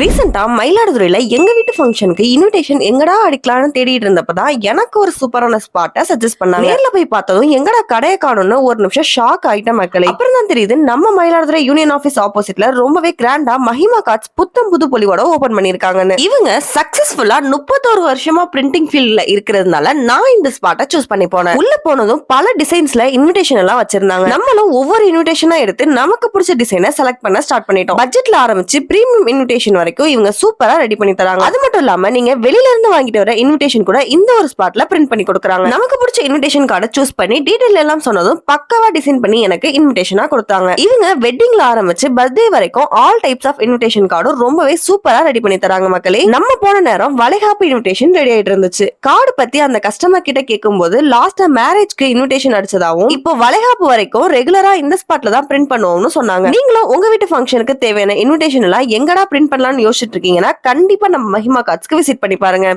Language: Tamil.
ரீசெண்டாக மயிலாடுதுறையில் எங்கள் வீட்டு ஃபங்க்ஷனுக்கு இன்விடேஷன் எங்கடா அடிக்கலாம்னு தேடிட்டு இருந்தப்பதான் எனக்கு ஒரு சூப்பரான ஸ்பாட்டை சஜஸ்ட் பண்ணாங்க. நேரில் போய் பார்த்ததும் எங்கடா கடையை காணும்னு ஒரு நிமிஷம் ஷாக் ஆகிட்ட மக்களை. அப்புறம் தான் தெரியுது நம்ம மயிலாடுதுறை யூனியன் ஆஃபீஸ் ஆப்போசிட்ல ரொம்பவே கிராண்டா மஹிமா கார்ட்ஸ் புத்தம் புது பொலிவோட ஓபன் பண்ணியிருக்காங்கன்னு. இவங்க சக்சஸ்ஃபுல்லா முப்பத்தோரு வருஷமா பிரிண்டிங் ஃபீல்ட்ல இருக்கிறதுனால நான் இந்த ஸ்பாட்டை சூஸ் பண்ணி போனேன். உள்ள போனதும் பல டிசைன்ஸ்ல இன்விடேஷன் எல்லாம் வச்சிருந்தாங்க. நம்மளும் ஒவ்வொரு இன்விடேஷனா எடுத்து நமக்கு பிடிச்ச டிசைனை செலக்ட் பண்ண ஸ்டார்ட் பண்ணிட்டோம். பட்ஜெட்ல ஆரம்பிச்சு பிரீமியம் இன்விடேஷன் வரைக்கும் இவங்க சூப்பரா ரெடி பண்ணி தராங்க. அது மட்டும் இல்லாம நீங்க வெளியில இருந்து வாங்கிட்டு வர இன்விடேஷன் கூட இந்த ஒரு ஸ்பாட்ல பிரிண்ட் பண்ணி கொடுக்குறாங்க. நமக்கு பிடிச்ச இன்விடேஷன் கார்டை சூஸ் பண்ணி டீடைல் எல்லாம் சொன்னதும் பக்கவா டிசைன் பண்ணி எனக்கு இன்விடேஷனா கொடுத்தாங்க. இவங்க வெட்டிங்ல ஆரம்பிச்சு பர்த்டே வரைக்கும் ஆல் டைப்ஸ் ஆஃப் இன்விடேஷன் கார்டும் ரொம்பவே சூப்பரா ரெடி பண்ணி தராங்க மக்களே. நம்ம போன நேரம் வளைகாப்பு இன்விடேஷன் ரெடி ஆயிட்டு இருந்துச்சு. கார்டு பத்தி அந்த கஸ்டமர் கிட்ட கேட்கும் போது லாஸ்டா மேரேஜ்க்கு இன்விடேஷன் அடிச்சதாவும் இப்போ வளைகாப்பு வரைக்கும் ரெகுலரா இந்த ஸ்பாட்ல தான் பிரிண்ட் பண்ணுவோம்னு சொன்னாங்க. நீங்களும் உங்க வீட்டு ஃபங்க்ஷனுக்கு தேவையான இன்விடேஷன் எல்லாம் எங்கடா பிரிண்ட் பண்ணலாம் பண்ணலாம்னு யோசிச்சுட்டு இருக்கீங்கன்னா கண்டிப்பா நம்ம மஹிமா கார்ட்ஸ்க்கு விசிட் பண்ணி பாருங்க.